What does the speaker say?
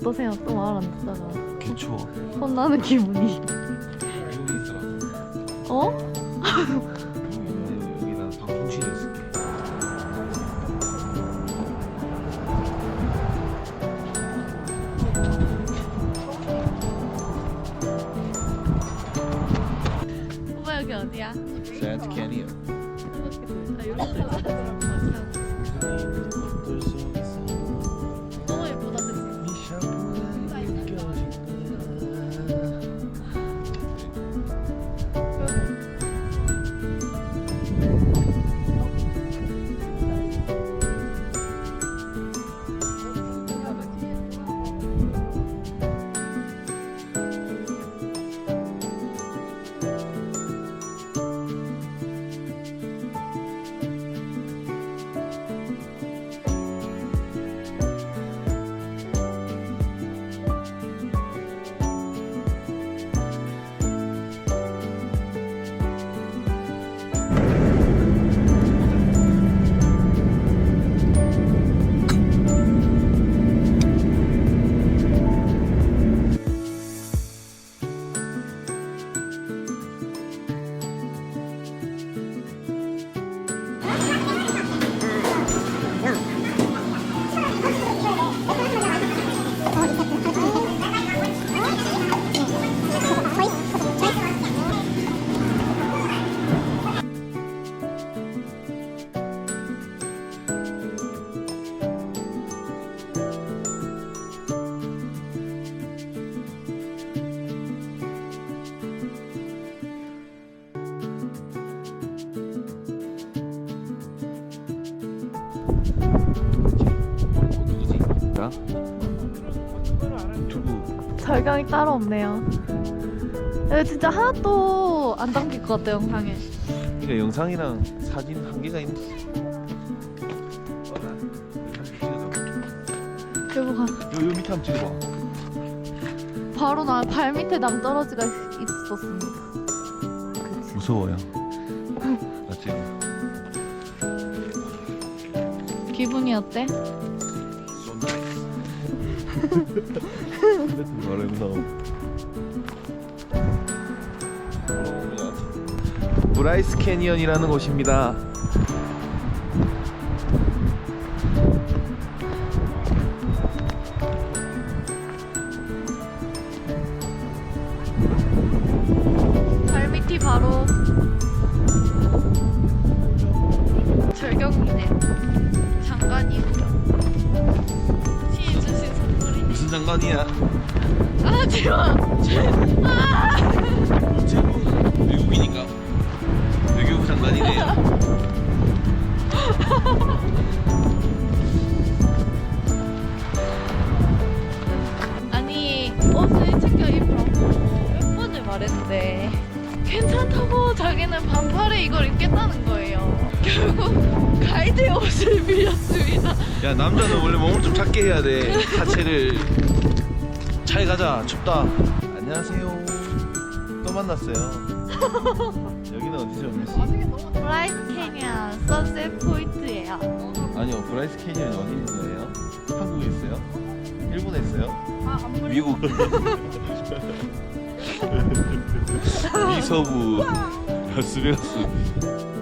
어떠세요? 또 말 안 듣다가 개추워. 혼나는 기분이. 여기 있더라. 어? 여기 나 방통실에 있을게. 오빠 여기 어디야? Sand Canyon. 아 여기 너무 나? 유튜브 절경이 따로 없네요. 여기 진짜 하나도 안 담길 것 같아 영상에. 그러니까 영상이랑 사진 한 개가 있는. 봐. 요, 요 밑에 한번 찍어봐. 바로 나 발 밑에 낭떠러지가 있었습니다. 그치. 무서워요. 맞지? 기분이 어때? 브라이스 캐니언이라는 곳입니다. 발 밑이 바로 선물이네. 무슨 장관이야? 아 지마. 외국인인가? 외교부 장관이네요. 아니 옷을 챙겨 입으라고 몇 번을 말했는데 괜찮다고 자기는 반팔에 이걸 입겠다는 거예요. 결국 가이드의 옷을 빌렸습니다. 야 남자는 원래 몸을 좀 작게 해야 돼. 하체를 잘 가자. 춥다. 안녕하세요. 또 만났어요. 여기는 어디죠, 미씨? 브라이스 캐니언 선셋 포인트예요. 아니요, 브라이스 캐니언이 어디 있는 거예요? 한국에 있어요? 일본에 있어요? 미국. 미서부 라스베가스.